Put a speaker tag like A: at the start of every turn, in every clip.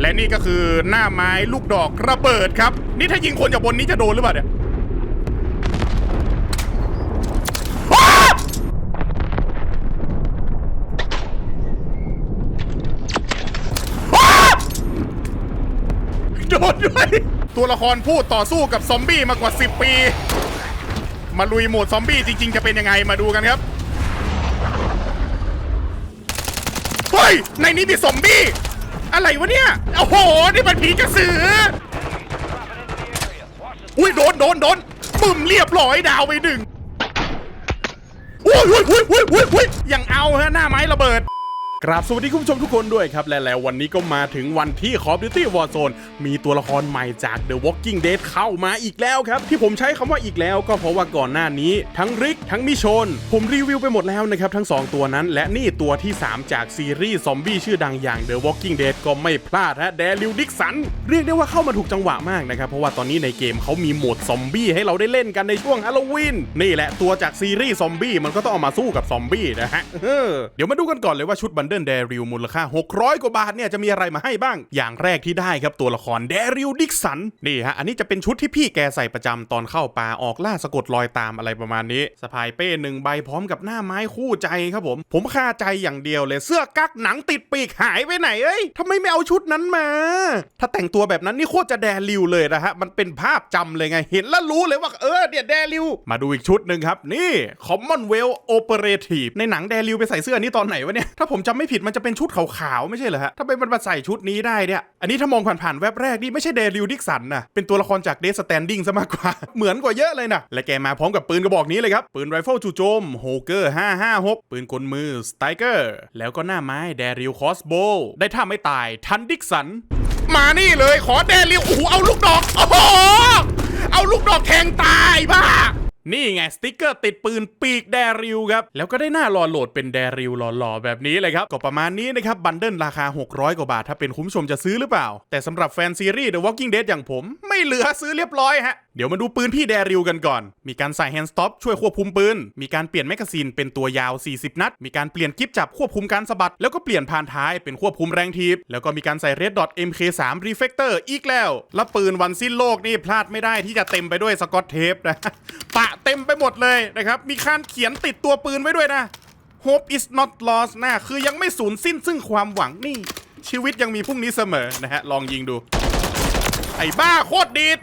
A: และนี่ก็คือหน้าไม้ลูกดอกระเบิดครับ นี่ถ้ายิงคนจากบนนี้จะโดนหรือเปล่าเนี่ยโดนด้วย ตัวละครพูดต่อสู้กับซอมบี้มากว่า 10 ปี มาลุยโหมดซอมบี้จริง ๆ จะเป็นยังไงมาดูกันครับ เฮ้ย ในนี้มีซอมบี้ อะไรวะเนี่ย โอ้โห นี่มันผีกระสือ อุ้ยโดนโดนโดนปึ้มเรียบร้อยดาวไปหนึ่งอุ้ยอุ้ยอุ้ยอุ้ยอุ้ยอยยังเอาฮะหน้าไม้ระเบิด กราบสวัสดีคุณผู้ชมทุกคนด้วยครับ และแล้ววันนี้ก็มาถึงวันที่ Call of Duty Warzone มีตัวละครใหม่จาก The Walking Dead เข้ามาอีกแล้วครับ ที่ผมใช้คำว่าอีกแล้วก็เพราะว่าก่อนหน้านี้ ทั้งริก ทั้งมิชน ผมรีวิวไปหมดแล้วนะครับ ทั้ง 2 ตัวนั้น และนี่ตัวที่ 3 จากซีรีส์ซอมบี้ชื่อดังอย่าง The Walking Dead ก็ไม่พลาดฮะแดริวดิกสัน เรียกได้ว่าเข้ามาถูกจังหวะมากนะครับเพราะว่าตอนนี้ในเกมเขามีโหมดซอมบี้ให้เราได้เล่นกันในช่วงฮาโลวีนนี่แหละตัวจากซีรีส์ซอมบี้มันก็ต้องเอามาสู้กับซอมบี้นะฮะเออเดี๋ยวมาดูกันก่อนเลยว่าชุดบันเดิลแดริวมูลค่า 600 กว่าบาทเนี่ยจะมีอะไรมาให้บ้าง อย่างแรกที่ได้ครับตัวละครแดริวดิกสันนี่ฮะอันนี้จะเป็นชุดที่พี่แกใส่ประจำตอนเข้าป่าออกล่าสะกดรอยตามอะไรประมาณนี้สะพายเป้หนึ่งใบพร้อมกับหน้าไม้คู่ใจครับผม ผมคาใจอย่างเดียวเลยเสื้อกั๊กหนังติดปีกหายไปไหนเอ้ยทำไมไม่เอาชุดนั้นมา ถ้าแต่งตัวแบบนั้นนี่โคตรจะแดริวเลยนะฮะมันเป็นภาพจำเลยไงเห็นแล้วรู้เลยว่าเออเนี่ยแดริวมาดูอีกชุดหนึ่งครับนี่ Commonwealth Operative ในหนังแดริวไปใส่เสื้อนี้ตอนไหนวะเนี่ยถ้าผมจำไม่ผิดมันจะเป็นชุดขาวๆไม่ใช่เหรอฮะทำไมมันมาใส่ชุดนี้ได้เนี่ย อันนี้ถ้ามองผ่านๆแวบแรกนี่ไม่ใช่เดริวดิกสันนะเป็นตัวละครจากเดสแตนดิ้งซะมากกว่า เหมือนกว่าเยอะเลยนะ และแกมาพร้อมกับปืนกระบอกนี้เลยครับ ปืนไรเฟิลจู่โจมโฮเกอร์556 ปืนกลมือสไตเกอร์ แล้วก็หน้าไม้แดริวคอสโบ ได้ท่าไม่ตายทันดิกสัน มานี่เลยขอแดริวโอ้โหเอาลูกดอก โอ้โห เอาลูกดอกแทงตายบ้า นี่ไงสติกเกอร์ติดปืนปีกแดริวครับ แล้วก็ได้หน้ารอโหลดเป็นแดริวหล่อๆแบบนี้เลยครับ ก็ประมาณนี้นะครับ บันเดิลราคา 600 กว่าบาท ถ้าเป็นคุณผู้ชมจะซื้อหรือเปล่า แต่สำหรับแฟนซีรีส์ The Walking Dead อย่างผม ไม่เหลือซื้อเรียบร้อยฮะ เดี๋ยวมาดูปืนพี่แดริวกันก่อน มีการใส่แฮนด์สต็อปช่วยควบคุมปืน มีการเปลี่ยนแมกกาซีนเป็นตัวยาว 40 นัด มีการเปลี่ยนกิฟจับควบคุมการสะบัด แล้วก็เปลี่ยนพานท้ายเป็นควบคุมแรงทีบ แล้วก็มีการใส่ Red Dot MK3 Reflector อีกแล้ว และปืนวันสิ้นโลกนี่พลาดไม่ได้ที่จะเต็มไปด้วยสกอตเทปนะ ปะเต็มไปหมดเลยนะครับ มีการเขียนติดตัวปืนไว้ด้วยนะ Hope is not lost นะ คือยังไม่สูญสิ้นซึ่งความหวังนี่ ชีวิตยังมีพรุ่งนี้เสมอนะฮะ ลองยิงดู ไอ้บ้าโคตรดีด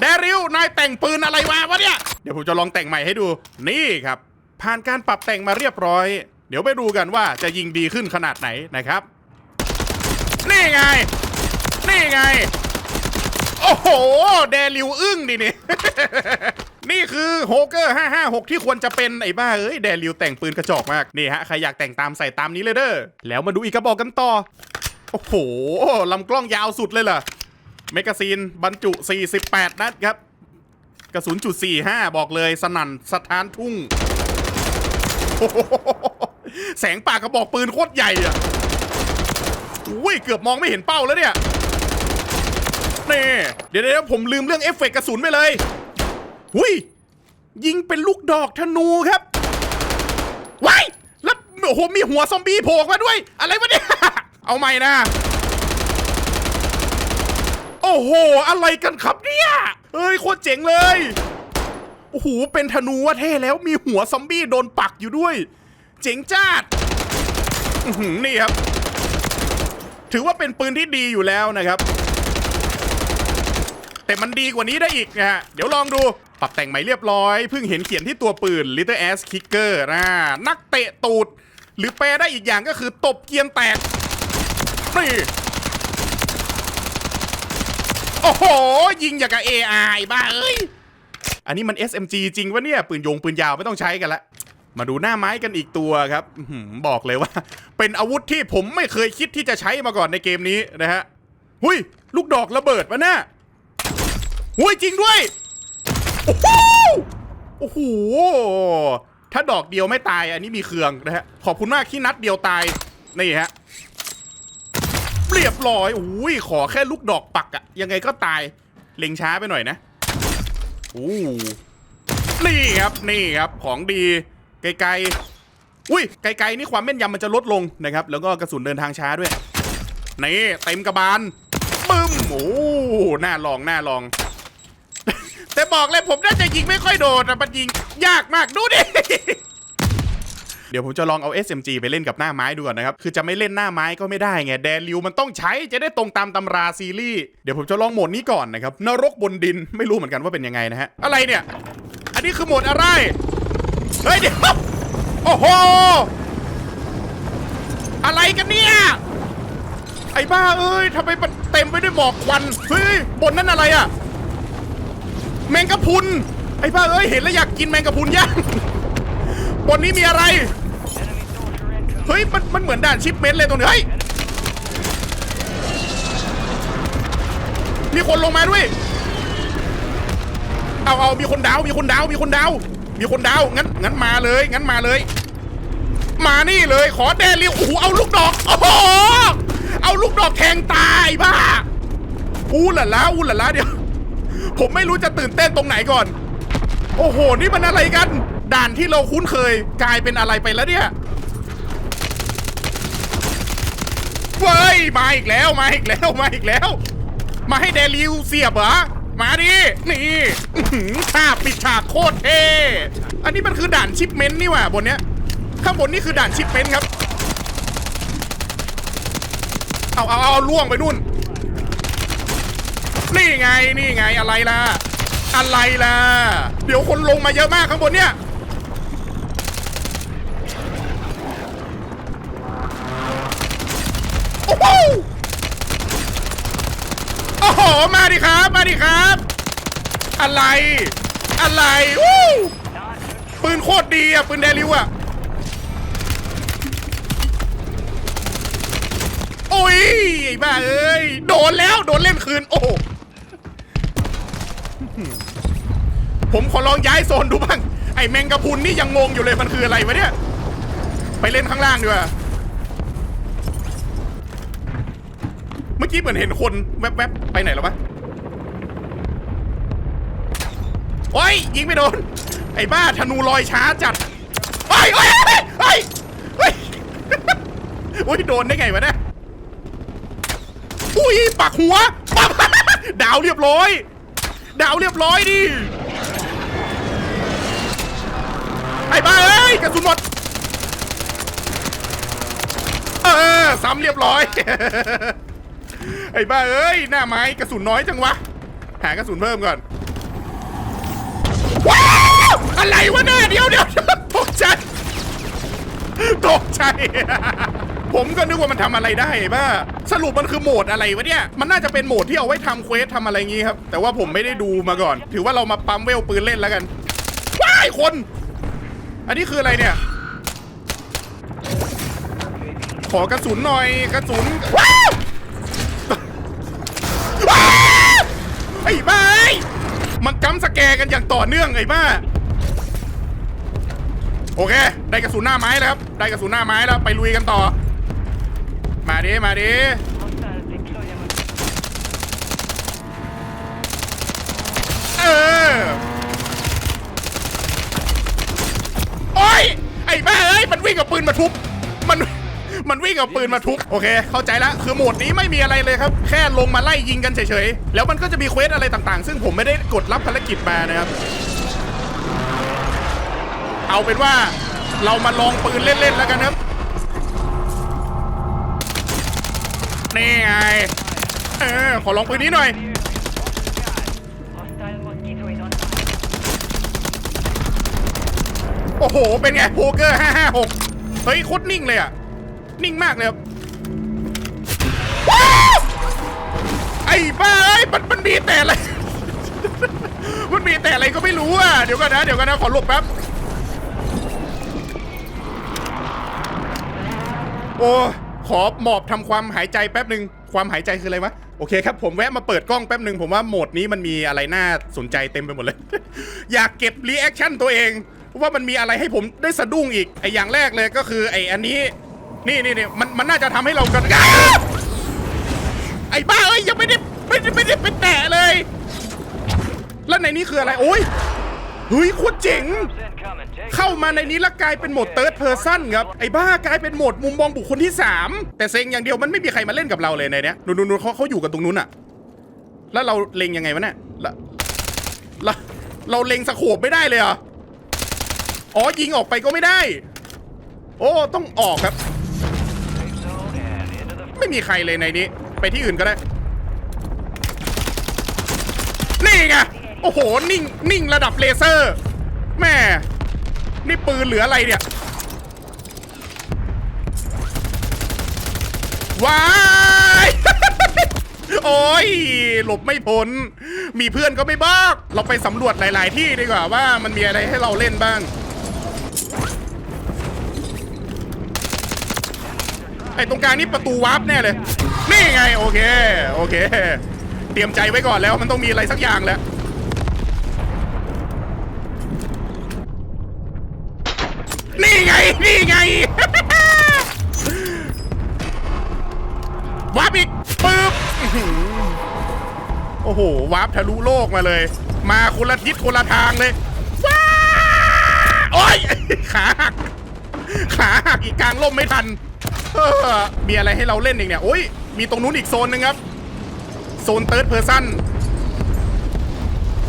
A: แดริวนายแต่งปืนอะไรมาวะเนี่ย เดี๋ยวผมจะลองแต่งใหม่ให้ดู นี่ครับ ผ่านการปรับแต่งมาเรียบร้อย เดี๋ยวไปดูกันว่าจะยิงดีขึ้นขนาดไหนนะครับ นี่ไง นี่ไง โอ้โห แดริวอึ้งดินี่นี่คือโฮเกอร์ 556 ที่ควรจะเป็นไอ้บ้าเอ้ย แดริวแต่งปืนกระจอกมาก นี่ฮะ ใครอยากแต่งตามใส่ตามนี้เลยเด้อ แล้วมาดูอีกกระบอกกันต่อ โอ้โหลำกล้องยาวสุดเลยล่ะเมกาซีนบรรจุ 48 นัดครับ กระสุนจุด45 บอกเลยสนั่นสถานทุ่ง แสงปากกระบอกปืนโคตรใหญ่อะอุ้ยเกือบมองไม่เห็นเป้าแล้วเนี่ยนี่เดี๋ยวเดี๋ยวผมลืมเรื่องเอฟเฟกต์กระสุนไปเลยหุยยิงเป็นลูกดอกธนูครับว้ายแล้วโอ้โหมีหัวซอมบี้โผล่มาด้วย อะไรวะเนี่ย เอาใหม่นะ โอ้โห อะไรกันครับเนี่ย เฮ้ย โคตรเจ๋งเลย โอ้โห เป็นธนูว่าเท่แล้วมีหัวซอมบี้โดนปักอยู่ด้วย เจ๋งจ้าดนี่ครับ ถือว่าเป็นปืนที่ดีอยู่แล้วนะครับ แต่มันดีกว่านี้ได้อีกนะฮะ เดี๋ยวลองดูปรับแต่งใหม่เรียบร้อย เพิ่งเห็นเขียนที่ตัวปืน Little Ass Kicker นะ นักเตะตูด หรือแปลได้อีกอย่างก็คือตบเกียนแตก นี่โอ้โห ยิงอย่างกับ AI บ้าเอ้ย อันนี้มัน SMG จริงวะเนี่ย ปืนยงปืนยาวไม่ต้องใช้กันละ มาดูหน้าไม้กันอีกตัวครับบอกเลยว่า เป็นอาวุธที่ผมไม่เคยคิดที่จะใช้มาก่อนในเกมนี้นะฮะ หุยลูกดอกระเบิดวะเนี่ยหุยจริงด้วย โอ้โหโอ้โหถ้าดอกเดียวไม่ตายอันนี้มีเครืองนะฮะ ขอบคุณมากที่นัดเดียวตาย นี่ฮะ เรียบร้อยอุ้ยขอแค่ลูกดอกปักอะยังไงก็ตาย เล็งช้าไปหน่อยนะอู้นี่ครับนี่ครับของดีไกลๆอุ้ยไกลๆนี่ความแม่นยำมันจะลดลงนะครับ แล้วก็กระสุนเดินทางช้าด้วยนี่เต็มกระบาลปึ้มโอ้หน่าลองหน่าลอง แต่บอกเลยผมน่าจะยิงไม่ค่อยโดดแต่มันยิงยากมากดูดิ เดี๋ยวผมจะลองเอา SMG ไปเล่นกับหน้าไม้ดูก่อนนะครับ คือจะไม่เล่นหน้าไม้ก็ไม่ได้ไง แดริวมันต้องใช้จะได้ตรงตามตำราซีรีส์เดี๋ยวผมจะลองโหมดนี้ก่อนนะครับนรกบนดินไม่รู้เหมือนกันว่าเป็นยังไงนะฮะอะไรเนี่ย อันนี้คือโหมดอะไรเฮ้ยเดี๋ยวโอ้โหอะไรกันเนี่ยไอ้บ้าเอ้ยทำไมมันเต็มไปด้วยหมอกควันเฮ้ยบนนั้นอะไรอะแมงกะพุนไอ้บ้าเอ้ยเห็นแล้วอยากกินแมงกะพุนย่าง บนนี้มีอะไร เฮ้ย มันมันเหมือนด่านชิปเมนต์เลยตรงนี้เฮ้ย มีคนลงมาด้วย เอาเอามีคนดาว มีคนดาว มีคนดาว มีคนดาว งั้น งั้นมาเลย งั้นมาเลย มานี่เลย ขอแดเรียวโอ้โหเอาลูกดอก โอ้โห เอาลูกดอกแทงตายบ้าอู้หล่ะล้าอู้หล่ะล้าเดี๋ยว ผมไม่รู้จะตื่นเต้นตรงไหนก่อน โอ้โห นี่มันอะไรกัน ด่านที่เราคุ้นเคยกลายเป็นอะไรไปแล้วเนี่ยเว้ยมาอีกแล้วมาอีกแล้วมาอีกแล้ว มาให้เดลิวเสียบเหรอมาดิ นี่อื้อหือฉากปิดฉากโคตรเท่อันนี้มันคือด่านชิปเมนต์นี่หว่าบนเนี้ย ข้างบนนี่คือด่านชิปเมนต์ครับ เอาเอาเอาล่วงไปนู่น นี่ไงนี่ไงอะไรล่ะ อะไรล่ะ เดี๋ยวคนลงมาเยอะมากข้างบนเนี่ย โอ้โหมาดิครับ มาดิครับ อะไร อะไรวู้ปืนโคตรดีอะ ปืนเดลิวอะ โอ้ยไอ้บ้าเอ้ย โดนแล้ว โดนเล่นคืน โอ้โหผมขอลองย้ายโซนดูบ้าง ไอ้แมงกะพุนนี่ยังงงอยู่เลยมันคืออะไรวะเนี่ย ไปเล่นข้างล่างดีกว่า เมื่อกี้เหมือนเห็นคนแวบๆ ไปไหนแล้ววะโอ้ยยิงไม่โดน ไอ้บ้าธนูลอยช้าจัดเฮ้ยเฮ้ยเฮ้ยเฮ้ยเฮ้ยอุ้ยโดนได้ไงวะเนี่ยอุ้ยปักหัวปักดาวเรียบร้อย ดาวเรียบร้อยดิไอ้บ้าเอ้ยกระสุนหมดเออซ้ำเรียบร้อย ไอ้บ้าเอ้ย หน้าไม้กระสุนน้อยจังวะ หากระสุนเพิ่มก่อน ว้าวอะไรวะหน้าเดี๋ยวเดี๋ยวตกใจตกใจ ผมก็นึกว่ามันทำอะไรได้บ้า สรุปมันคือโหมดอะไรวะเนี่ย มันน่าจะเป็นโหมดที่เอาไว้ทำเควสทำอะไรงี้ครับ แต่ว่าผมไม่ได้ดูมาก่อน ถือว่าเรามาปั๊มเวลปืนเล่นแล้วกัน ว้ายคน อันนี้คืออะไรเนี่ย ขอกระสุนหน่อยกระสุนว้า ไอ้บ้ามันจำสแกกันอย่างต่อเนื่องไอ้บ้าโอเค ได้กระสุนหน้าไม้แล้วครับ ได้กระสุนหน้าไม้แล้ว ไปลุยกันต่อ มาดิ มาดิ เออ โอ้ย ไอ้บ้าเอ้ย มันวิ่งกับปืนมาทุบ มัน มันวิ่งกับปืนมาทุบโอเค เข้าใจแล้วคือโหมดนี้ไม่มีอะไรเลยครับ แค่ลงมาไล่ยิงกันเฉยๆ แล้วมันก็จะมีเควสอะไรต่างๆ ซึ่งผมไม่ได้กดรับภารกิจมานะครับ เอาเป็นว่าเรามาลองปืนเล่นๆแล้วกันครับ นี่ไง เออ ขอลองปืนนี้หน่อย โอ้โห เป็นไงโพเกอร์556 เฮ้ยโคตรนิ่งเลยอะ นิ่งมากเลยครับไอ้บ้าเอ้มันมันมีแต่อะไร มันมีแต่อะไรก็ไม่รู้อะ เดี๋ยวก่อนนะ เดี๋ยวก่อนนะ ขอหลบแป๊บ โอ้ขอหมอบทำความหายใจแป๊บหนึ่งความหายใจคืออะไรวะ โอเคครับ ผมแวะมาเปิดกล้องแป๊บหนึ่งผมว่าโหมดนี้มันมีอะไรน่าสนใจเต็มไปหมดเลย อยากเก็บรีแอคชั่นตัวเองว่ามันมีอะไรให้ผมได้สะดุ้งอีกไออย่างแรกเลยก็คือไออันนี้ นี่นี่นี่มันมันน่าจะทำให้เรากันไอ้บ้าเอ้ยยังไม่ได้ไม่ได้ไม่ได้ไปแตะเลย แล้วในนี้คืออะไร โอ้ยเฮ้ยโคตรเจ๋ง เข้ามาในนี้แล้วกลายเป็นโหมดเติร์ดเพอร์ซันครับ ไอ้บ้ากลายเป็นโหมดมุมมองบุคคลที่ 3 แต่เซ็งอย่างเดียวมันไม่มีใครมาเล่นกับเราเลยในเนี้ยนู่นๆเขาเขาอยู่กันตรงนู้นอะแล้วเราเล็งยังไงวะเนี่ยล้วแล้วเราเล็งสโคบไม่ได้เลยเหรออ๋อยิงออกไปก็ไม่ได้ โอ้ต้องออกครับ ไม่มีใครเลยในนี้ ไปที่อื่นก็ได้ นี่ไง โอ้โห นิ่ง นิ่งระดับเลเซอร์ แม่ นี่ปืนเหลืออะไรเนี่ย ว้าย โอ้ย หลบไม่พ้น มีเพื่อนก็ไม่บอกเราไปสำรวจหลาย ๆ ที่ดีกว่าว่ามันมีอะไรให้เราเล่นบ้าง ไอ้ตรงกลางนี่ประตูวาร์ปแน่เลย นี่ไงโอเคโอเค เตรียมใจไว้ก่อนแล้วมันต้องมีอะไรสักอย่างแหล้วนี่ไงนี่ไงวาร์ปอีกปึ๊บโอ้โหวาร์ปทะลุโลกมาเลย มาคนละทิศคนละทางเลยว้าโอ้ยขาหักขาหักอีกกลางล่มไม่ทัน มีอะไรให้เราเล่นอีกเนี่ยโอ้ยมีตรงนู้นอีกโซนหนึ่งครับ โซนเติร์ดเพอร์ซัน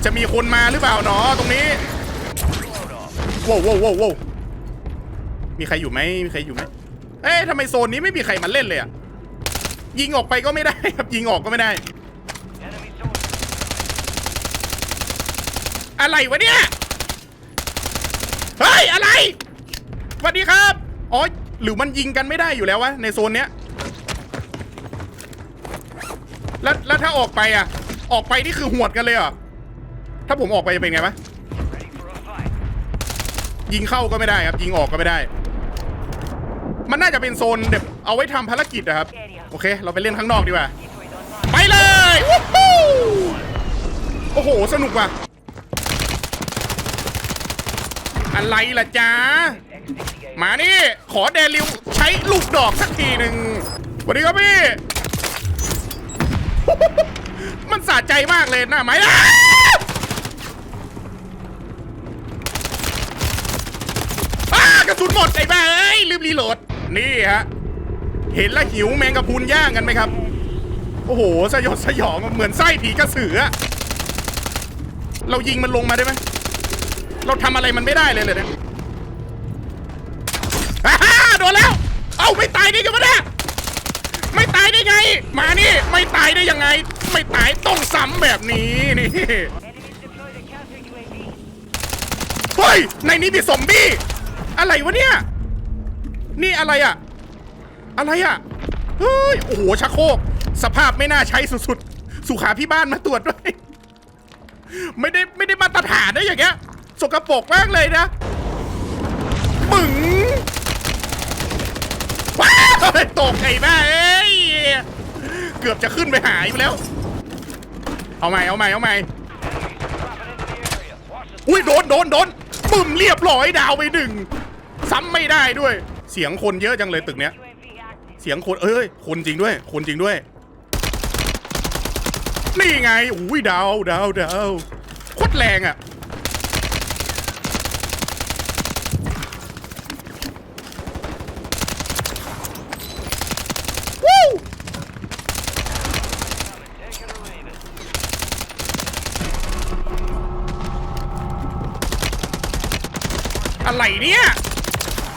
A: จะมีคนมาหรือเปล่าเนาะตรงนี้ว้าวว้าวว้าวว้าวมีใครอยู่ไหมมีใครอยู่ไหมเอ๊ะทำไมโซนนี้ไม่มีใครมาเล่นเลยอะยิงออกไปก็ไม่ได้ครับยิงออกก็ไม่ได้ อะไรวะเนี่ย เฮ้ย อะไรสวัสดีครับ อ๋อ หรือมันยิงกันไม่ได้อยู่แล้ววะในโซนเนี้ยแล้วแล้วถ้าออกไปอะ ออกไปนี่คือหวดกันเลยเหรอถ้าผมออกไปจะเป็นไงวะยิงเข้าก็ไม่ได้ครับ ยิงออกก็ไม่ได้ มันน่าจะเป็นโซนแบบเอาไว้ทำภารกิจนะครับ โอเค เราไปเล่นข้างนอกดีกว่า ไปเลยโอ้โห สนุกว่ะ อะไรล่ะจ๊ะ มานี่ ขอเดลิวใช้ลูกดอกสักทีหนึ่งสวัสดีครับพี่ มันสะใจมากเลยหน้าไหมอ้าอ้ากระสุนหมดไอ้บ้าเอ้ลืมรีโหลด นี่ฮะ เห็นแล้วหิวแมงกะพรุนย่างกันไหมครับ โอ้โห สยดสยองเหมือนไส้ผีกระสือเรายิงมันลงมาได้ไหมเราทำอะไรมันไม่ได้เลยเลยเนี่ย ไม่ตายได้ยังไงเนี่ยไม่ตายได้ไง มานี่ไม่ตายได้ยังไง ไม่ตายต้องซ้ำแบบนี้นี่เฮ้ยในนี้มีซอมบี้อะไรวะเนี่ย นี่อะไรอะอะไรอะเฮ้ยโอ้โหชักโครกสภาพไม่น่าใช้สุดๆสุขาพี่บ้านมาตรวจด้วยไม่ได้ไม่ได้มาตรฐานนะอย่างเงี้ยสกปรกมากเลยนะปึ๋ง ตกไอ้แม่เอ้ยเกือบจะขึ้นไปหายไปแล้ว เอาใหม่เอาใหม่เอาใหม่อุ้ยโดนโดนโดนปึ้มเรียบร้อยดาวไปหนึ่งซ้ำไม่ได้ด้วย เสียงคนเยอะจังเลยตึกเนี้ย เสียงคนเอ้ยคนจริงด้วย คนจริงด้วย นี่ไงอุ้ยดาวดาวดาวโคตรแรงอะ วู้อะไรเนี่ย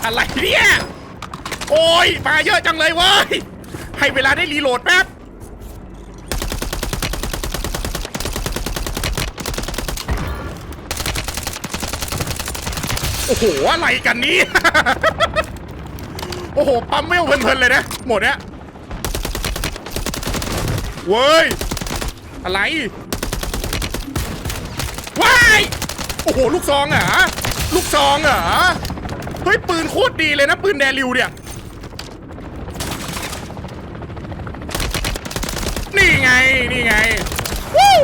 A: อะไรเนี่ย โอ้ยมาเยอะจังเลยเว้ย ให้เวลาได้รีโหลดแป๊บ โอ้โห อะไรกันนี้ โอ้โห ปั๊มไม่เอาเพลินๆเลยนะ หมดเนี้ยเว้ย อะไร ว้าย โอ้โห ลูกซองเหรอ ลูกซองเหรอ เฮ้ยปืนโคตรดีเลยนะปืนแดริวเนี่ย นี่ไง นี่ไง วู้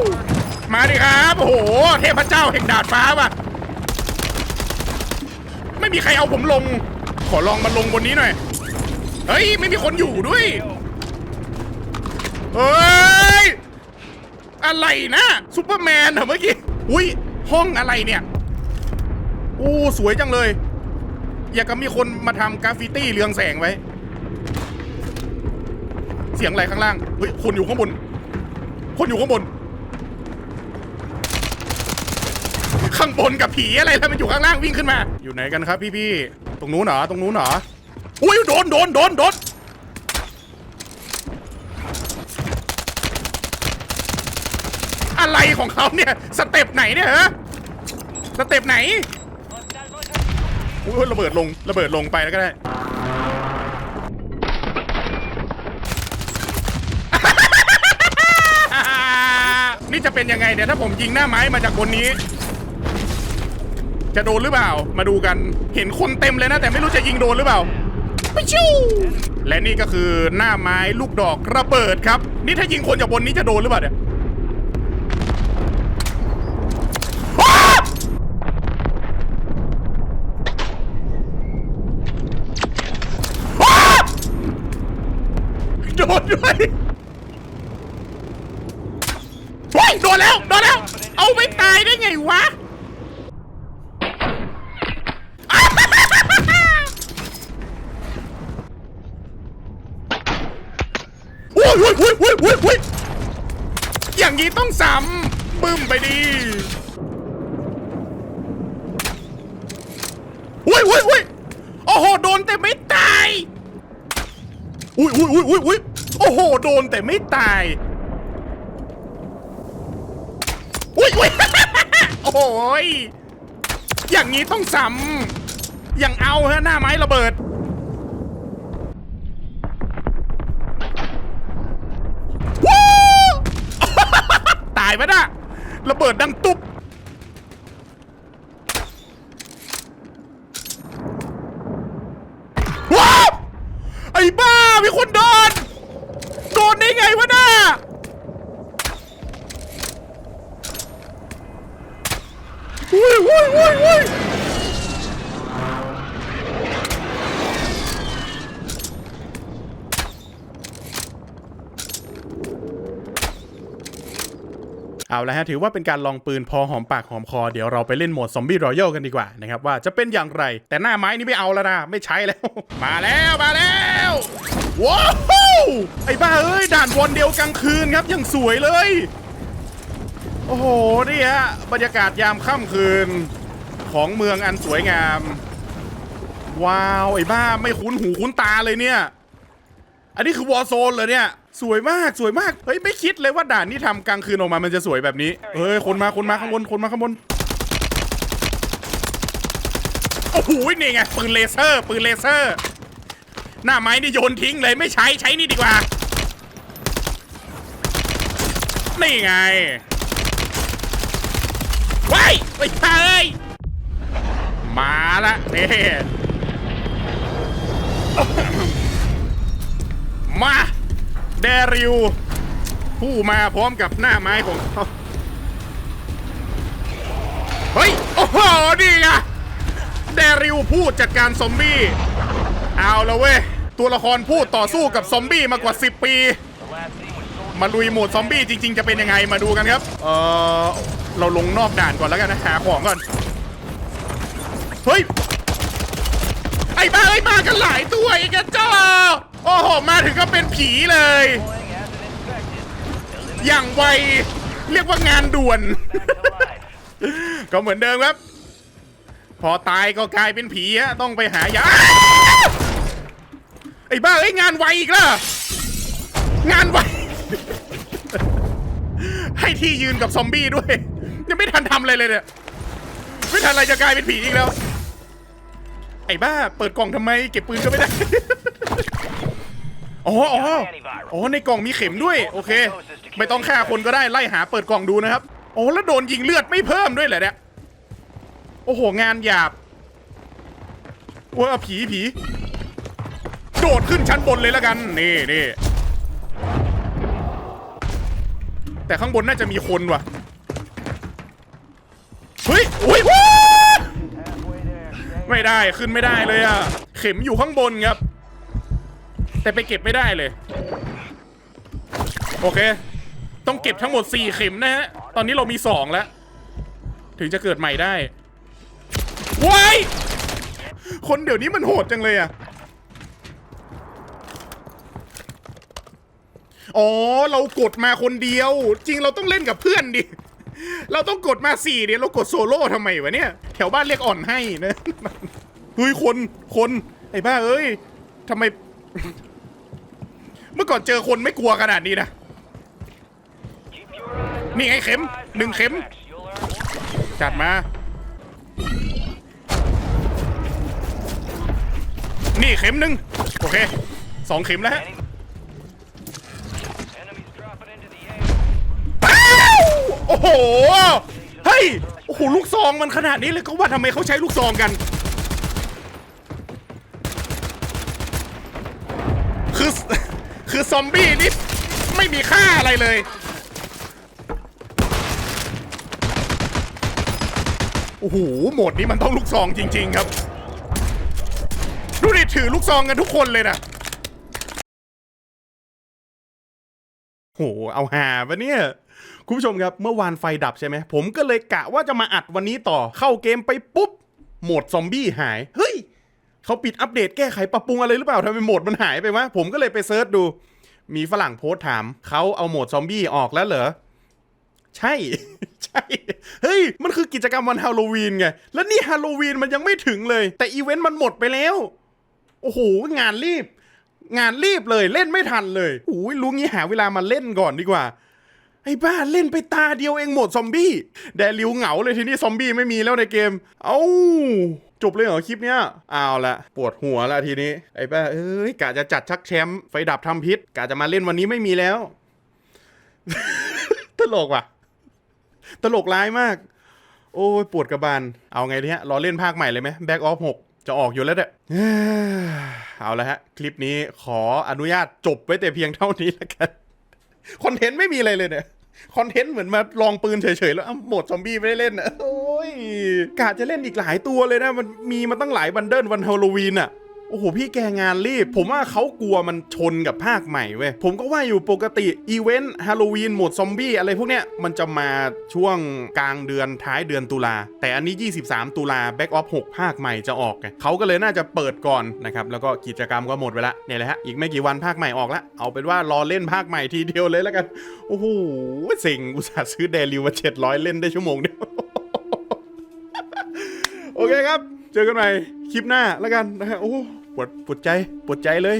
A: มาดิครับ โอ้โห เทพเจ้าแห่งดาดฟ้าว่ะ ไม่มีใครเอาผมลง ขอลองมาลงบนนี้หน่อย เฮ้ย ไม่มีคนอยู่ด้วย เฮ้ย อะไรนะซูเปอร์แมนเหรอเมื่อกี้ อุ้ยห้องอะไรเนี่ยโอ้สวยจังเลย อยากกับมีคนมาทำกราฟฟิตี้เรืองแสงไว้ เสียงอะไรข้างล่าง เฮ้ย คนอยู่ข้างบน คนอยู่ข้างบน ข้างบนกับผีอะไรแล้วมันอยู่ข้างล่างวิ่งขึ้นมา อยู่ไหนกันครับพี่ๆ ตรงนู้นเหรอ ตรงนู้นเหรอ อุ้ยโดนโดนโดนโดนอะไรของเขาเนี่ย สเต็ปไหนเนี่ยฮะ สเต็ปไหน อุ้ยระเบิดลงระเบิดลงไปแล้วก็ได้ นี่จะเป็นยังไงเนี่ยถ้าผมยิงหน้าไม้มาจากบนนี้ จะโดนหรือเปล่า มาดูกันเห็นคนเต็มเลยนะ แต่ไม่รู้จะยิงโดนหรือเปล่าไปชิวและนี่ก็คือหน้าไม้ลูกดอกระเบิดครับ นี่ถ้ายิงคนจากบนนี้จะโดนหรือเปล่าเนี่ยอ้าอ้าโดนด้วยเฮ้ยโดนแล้ว โดนแล้ว เอาไม่ตายได้ไงวะ โอ้ยโอ้ยโอ้ยโอ้ยโอ้ยโอ้ยอย่างนี้ต้องซ้ำบึ้มไปดีโอ้ยโอ้ยโอ้ยโอ้โห โดนแต่ไม่ตายอุ้ยอุ้ยอุ้ยอุ้ยอุ้ยโอ้โห โดนแต่ไม่ตายอุ้ยอุ้ย โอ้ย อย่างนี้ต้องซ้ำอย่างเอาฮะหน้าไม้ระเบิด ตายไหมน่ะระเบิดดังตุ๊บว้าวไอ้บ้า มีคนโดน โดนได้ไงวะน่ะอุ้ยอุ้ยอุ้ยอุ้ย เอาละฮะถือว่าเป็นการลองปืนพอหอมปากหอมคอเดี๋ยวเราไปเล่นโหมดซอมบี้รอยัลกันดีกว่านะครับว่าจะเป็นอย่างไร แต่หน้าไม้นี่ไม่เอาแล้วนะไม่ใช้แล้ว มาแล้วมาแล้วว้าวไอ้บ้าเอ้ยด่านวนเดียวกลางคืนครับยังสวยเลย โอ้โหนี่ฮะบรรยากาศยามค่ำคืน ของเมืองอันสวยงาม ว้าวไอ้บ้าไม่คุ้นหูคุ้นตาเลยเนี่ย อันนี้คือวอ r z โซนเลยเนี่ย สวยมากสวยมากเฮ้ยไม่คิดเลยว่าด่านที่ทำกลางคืนออกมามันจะสวยแบบนี้เฮ้ยคนมาคนมาข้างบนคนมาข้างบนโอ้โหนี่ไงปืนเลเซอร์ปืนเลเซอร์ หน้าไม้นี่โยนทิ้งเลยไม่ใช้ใช้นี่ดีกว่า นี่ไงว้ายไม่ใช่มาละนี่มา เดริว ผู้มาพร้อมกับหน้าไม้ของเขาเฮ้ย โอ้โห นี่ไงเดริวพูดจัดการซอมบี้ เอาละเว้ย ตัวละครพูดต่อสู้กับซอมบี้มากว่า 10 ปี มาลุยโหมดซอมบี้จริง ๆ จะเป็นยังไงมาดูกันครับ เออเราลงนอกด่านก่อนแล้วกันนะ หาของก่อน เฮ้ย ไอ้บ้าไอ้ยมากันหลายตัวอีกอะจ้า โอ้โห มาถึงก็เป็นผีเลย อย่างไว เรียกว่างานด่วน ก็เหมือนเดิมครับ พอตายก็กลายเป็นผีฮะ ต้องไปหายาไอ้บ้าไอ้งานไวอีกล้วงานไว ให้ที่ยืนกับซอมบี้ด้วย ยังไม่ทันทำอะไรเลยเนี่ย ไม่ทันอะไรจะกลายเป็นผีอีกแล้วไอ้บ้า เปิดกล่องทำไม เก็บปืนก็ไม่ได้ อ๋ออ๋ออ๋อในกล่องมีเข็มด้วย โอเค ไม่ต้องฆ่าคนก็ได้ไล่หาเปิดกล่องดูนะครับโอ้แล้วโดนยิงเลือดไม่เพิ่มด้วยเหรอเนี่ยโอ้โหงานหยาบว่าผีผีโดดขึ้นชั้นบนเลยแล้วกัน นี่นี่แต่ข้างบนน่าจะมีคนว่ะเฮ้ยอุ้ยว้าไม่ได้ขึ้นไม่ได้เลยอะเข็มอยู่ข้างบนครับ แต่ไปเก็บไม่ได้เลย โอเค ต้องเก็บทั้งหมด 4 เข็มนะฮะ ตอนนี้เรามี 2 แล้ว ถึงจะเกิดใหม่ได้ว้ายคนเดี๋ยวนี้มันโหดจังเลยอะอ๋อ เรากดมาคนเดียว จริงเราต้องเล่นกับเพื่อนดิ เราต้องกดมาสี่เดียวเรากดโซโล่ทำไมวะเนี่ย แถวบ้านเรียกอ่อนให้นะเฮ้ยคนคน ไอ้บ้าเอ้ยทำไม เมื่อก่อนเจอคนไม่กลัวขนาดนี้นะ นี่ไงเข็มหนึ่งเข็ม จัดมา นี่เข็มหนึ่งโอเคสองเข็มแล้วฮะโอ้โห เฮ้ย โอ้โห ลูกซองมันขนาดนี้เลยก็ว่าทำไมเขาใช้ลูกซองกัน คือ คือซอมบี้นี่ไม่มีค่าอะไรเลย โอ้โห โหมดนี้มันต้องลูกซองจริง ๆ ครับ ดูดิถือลูกซองกันทุกคนเลยนะโห เอาหาปะเนี่ย คุณผู้ชมครับ เมื่อวานไฟดับใช่ไหม ผมก็เลยกะว่าจะมาอัดวันนี้ต่อ เข้าเกมไปปุ๊บ โหมดซอมบี้หาย เฮ้ย เขาปิดอัปเดตแก้ไขปรับปรุงอะไรหรือเปล่าทำไมโหมดมันหายไปวะ ผมก็เลยไปเซิร์ชดู มีฝรั่งโพสต์ถามเขาเอาโหมดซอมบี้ออกแล้วเหรอ ใช่ ใช่ เฮ้ย มันคือกิจกรรมวันฮาโลวีนไง แล้วนี่ฮาโลวีนมันยังไม่ถึงเลย แต่อีเวนต์มันหมดไปแล้ว โอ้โห งานรีบ งานรีบเลยเล่นไม่ทันเลยโอ้ยรู้งี้หาเวลามาเล่นก่อนดีกว่า ไอ้บ้าเล่นไปตาเดียวเองหมดซอมบี้ แดริวเหงาเลยทีนี้ซอมบี้ไม่มีแล้วในเกม เอ้าจบเลยเหรอคลิปเนี้ยเอาละปวดหัวละทีนี้ ไอ้บ้าเอ้ยกะจะจัดชักแชมป์ไฟดับทำพิษกะจะมาเล่นวันนี้ไม่มีแล้ว ตลกว่ะ ตลกร้ายมาก โอ้ยปวดกระบาล เอาไงเนี่ยรอเล่นภาคใหม่เลยไหมแบ็กออฟหกจะออกอยู่แล้วเด้อเอาละฮะ คลิปนี้ขออนุญาตจบไว้แต่เพียงเท่านี้แล้วกันคอนเทนต์ไม่มีอะไรเลยเนี่ย คอนเทนต์เหมือนมาลองปืนเฉยๆ แล้วโหมดซอมบี้ไม่ได้เล่นนะโอ้ยกะจะเล่นอีกหลายตัวเลยนะ มันมีมาตั้งหลายบันเดิลวันฮาโลวีนอะ โอ้โหพี่แกงานรีบ ผมว่าเขากลัวมันชนกับภาคใหม่เว้ยผมก็ว่าอยู่ปกติอีเวนต์ฮาโลวีนโหมดซอมบี้อะไรพวกเนี้ยมันจะมาช่วงกลางเดือนท้ายเดือนตุลา แต่อันนี้ 23 ตุลา Back Off 6ภาคใหม่จะออกไงเขาก็เลยน่าจะเปิดก่อนนะครับ แล้วก็กิจกรรมก็หมดไปละเนี่ยแหละฮะอีกไม่กี่วันภาคใหม่ออกละเอาเป็นว่ารอเล่นภาคใหม่ทีเดียวเลยแล้วกันโอ้โหเซ็งอุตส่าห์ซื้อเดลิวมา700 เล่นได้ชั่วโมงเดียวโอเคครับ เจอกันใหม่คลิปหน้าแล้วกันนะฮะโอ้ ปวดปวดใจปวดใจเลย